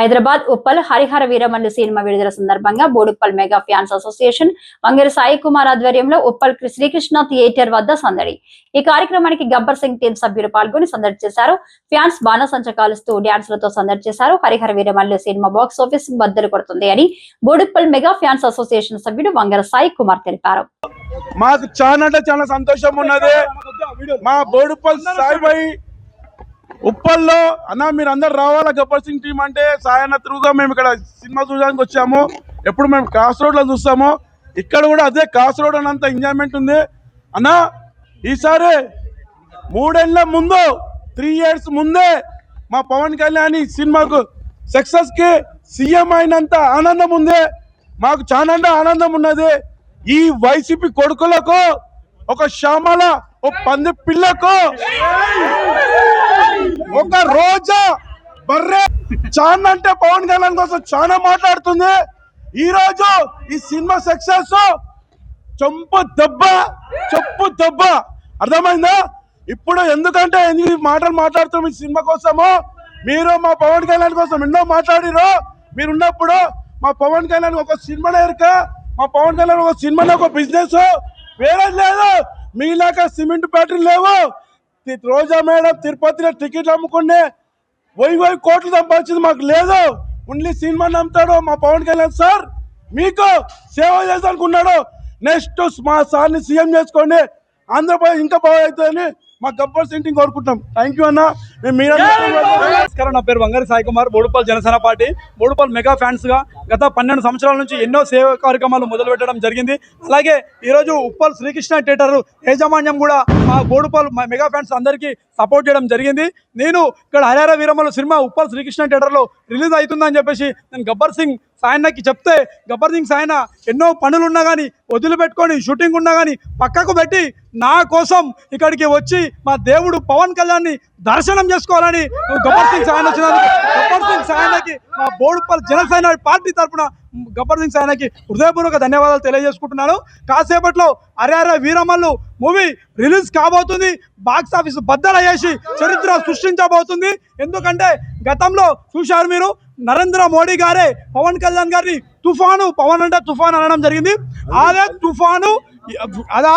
Hyderabad Uppal Harihara Veeramallu cinema విడుదల సందర్భంగా Boduppal mega fans association Vangari Sai Kumar ఆధ్వర్యంలో ఉప్పల్ శ్రీకృష్ణ థియేటర్ వద్ద సందడి. ఈ కార్యక్రమానికి గబ్బర్ సింగ్ టీం సభ్యులు పాల్గొని సందడి చేశారు. ఫ్యాన్స్ బాణసంచ కాలుస్తూ డాన్సులతో సందడి చేశారు. Harihara Veeramallu cinema box office బద్దలు కొడుతుంది అని బోడుప్పల్ మెగా ఫ్యాన్స్ అసోసియేషన్ సభ్యుడు వంగర సాయి కుమార్ తెలిపారు. మాకు చాలా అంటే చాలా సంతోషం ఉన్నది. మా బోడుపల్ సాయిబాయి ఉప్పల్లో అన్న మీరు అందరు రావాలా గబ్బర్ సింగ్ టీం అంటే? సాయన్న త్రూగా మేము ఇక్కడ సినిమా చూడడానికి వచ్చాము. ఎప్పుడు మేము క్రాస్ రోడ్లో చూస్తాము ఇక్కడ కూడా అదే క్రాస్ రోడ్ అన్నంత ఎంజాయ్మెంట్ ఉంది. అన్న ఈసారి మూడేళ్ళ ముందు త్రీ ఇయర్స్ ముందే మా పవన్ కళ్యాణ్ ఈ సినిమాకు సక్సెస్కి సీఎం అయినంత ఆనందం ఉంది. మాకు చాలా ఆనందం ఉన్నది. ఈ వైసీపీ కొడుకులకు ఒక శ్యామల ఒక పంది పిల్లకు ఒక రోజా బర్రె చాన్ అంటే పవన్ కళ్యాణ్ కోసం చాలా మాట్లాడుతుంది. ఈ రోజు ఈ సినిమా సక్సెస్. చంపు దెబ్బ చెప్పు దెబ్బ. అర్థమైందా? ఇప్పుడు ఎందుకంటే ఎందుకు మాటలు మాట్లాడుతాం ఈ సినిమా కోసము. మీరు మా పవన్ కళ్యాణ్ కోసం ఎన్నో మాట్లాడిరు. మీరు ఉన్నప్పుడు మా పవన్ కళ్యాణ్ ఒక సినిమా ఎరుక మా పవన్ కళ్యాణ్ ఒక సినిమాలో ఒక బిజినెస్. వేరే లేదు. మీలాగా సిమెంట్ ఫ్యాక్టరీ లేవు. రోజా మేడం తిరుపతిలో టికెట్లు అమ్ముకునే వెయ్యి వెయ్యి కోట్లు సంపాదించింది మాకు లేదు. ఓన్లీ సినిమా నమ్ముతాడు మా పవన్ కళ్యాణ్ సార్. మీకు సేవ చేస్తానుకున్నాడు నెక్స్ట్ మా సార్ని సీఎం చేసుకోండి. ఆంధ్రప్రదేశ్ ఇంకా బాగా అవుతుందని మా గబ్బర్ సింటింగ్ కోరుకుంటాం థ్యాంక్ యూ అన్న. మేము మీరు నమస్కారం. నా పేరు వంగారి సాయి కుమార్ బోడుపల్ జనసేన పార్టీ. బోడుపల్ మెగా ఫ్యాన్స్గా గత పన్నెండు సంవత్సరాల నుంచి ఎన్నో సేవా కార్యక్రమాలు మొదలు పెట్టడం జరిగింది. అలాగే ఈరోజు ఉప్పల్ శ్రీకృష్ణ థియేటర్ యాజమాన్యం కూడా మా బోడుపల్ మా మెగా ఫ్యాన్స్ అందరికీ సపోర్ట్ చేయడం జరిగింది. నేను ఇక్కడ హరిహర వీరమ్మల సినిమా ఉప్పల్ శ్రీకృష్ణ థియేటర్లో రిలీజ్ అవుతుందని చెప్పేసి నేను గబ్బర్ సింగ్ సాయన్నకి చెప్తే గబ్బర్ సింగ్ సాయన్న ఎన్నో పనులు ఉన్నా కానీ వదిలిపెట్టుకొని షూటింగ్ ఉన్నా కానీ పక్కకు పెట్టి నా కోసం ఇక్కడికి వచ్చి మా దేవుడు పవన్ కళ్యాణ్ని దర్శనం చేసుకోవాలని గబ్బర్ సింగ్ సాయన వచ్చినందుకు గబ్బర్ సింగ్ సాయనకి మా బోడుపల్లి జనసేన పార్టీ తరఫున గబ్బర్ సింగ్ సాయనకి హృదయపూర్వక ధన్యవాదాలు తెలియజేసుకుంటున్నాను. కాసేపట్లో అరే వీరమల్లు మూవీ రిలీజ్ కాబోతుంది. బాక్స్ ఆఫీస్ బద్దలయ్యేసి చరిత్ర సృష్టించబోతుంది. ఎందుకంటే గతంలో చూశారు మీరు నరేంద్ర మోడీ గారే పవన్ కళ్యాణ్ గారిని తుఫాను పవన్ అంటే తుఫాన్ అనడం జరిగింది. అదే తుఫాను అదే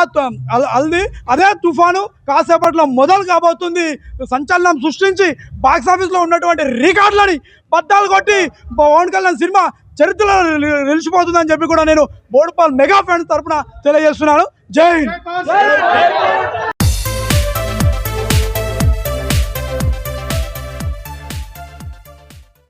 అల్ది అదే తుఫాను కాసేపట్లో మొదలు కాబోతుంది. సంచలనం సృష్టించి బాక్స్ ఆఫీస్లో ఉన్నటువంటి రికార్డులని బద్దాలు కొట్టి పవన్ కళ్యాణ్ సినిమా చరిత్రలో నిలిచిపోతుందని చెప్పి కూడా నేను బోడుపాల్ మెగా ఫ్యాన్స్ తరఫున తెలియజేస్తున్నాను. జై